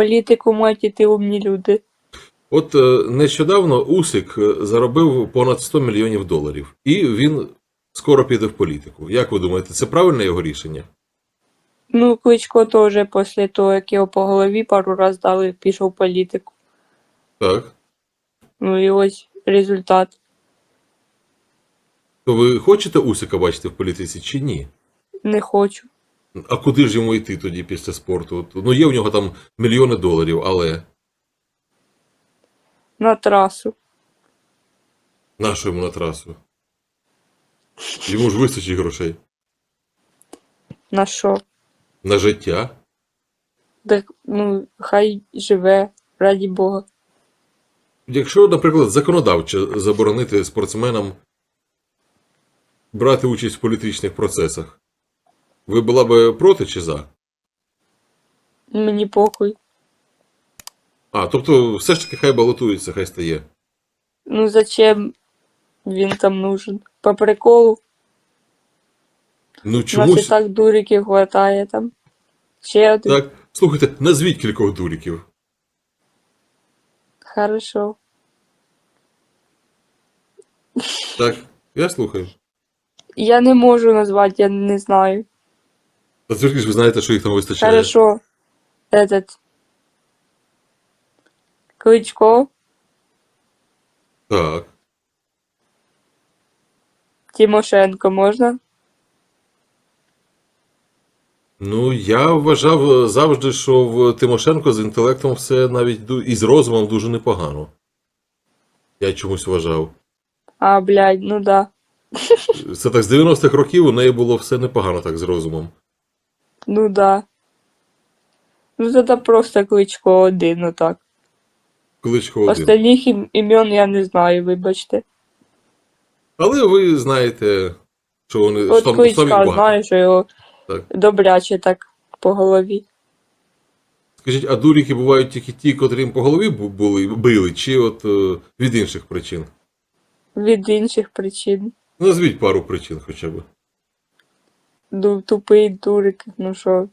політику мають іти умні люди. От е, нещодавно Усик е, заробив понад 100 мільйонів доларів, і він скоро піде в політику. Як ви думаєте, це правильне його рішення? Ну, Кличко теж після того, як його по голові пару раз дали, пішов в політику. Так. Ну і ось результат. То ви хочете Усика бачити в політиці чи ні? Не хочу. А куди ж йому йти тоді після спорту? Ну, є в нього там мільйони доларів, але На трасу. нащо йому на трасу? Йому ж вистачить грошей. На що? На життя. Так, ну, хай живе, раді Бога. Якщо, наприклад, законодавчо заборонити спортсменам брати участь в політичних процесах, ви була би проти чи за? Мені похуй. А, тобто, все ж таки хай балотується, хай стає. Ну зачем він там нужен? По приколу. Ну У нас і так дуриків хватає там. Ще один. Так, слухайте, назвіть кількох дуріків. Хорошо. Так, я слухаю. Я не можу назвати, я не знаю. Та звідки ж ви знаєте, що їх там вистачає? Хорошо. Этот. Кличко, Так. Тимошенко можна? Ну, я вважав е, завжди, що в Тимошенко з інтелектом все навіть ду- і з розумом дуже непогано. Я чомусь вважав. А, блядь, ну да. Це так з 90-х років у неї було все непогано так з розумом. Ну да. Ну тоді просто кличко один, ну так. Кличко один. Остальних ім- імен я не знаю, вибачте. Але ви знаєте, що вони що От там, що там їх кличка багато. знаю, що його Так. добряче так по голові. Скажіть, а дуріки бувають тільки ті, котрі їм по голові бу- були, били, чи от е, від інших причин? Від інших причин. Назвіть пару причин хоча б. Тупий дурик, ну що.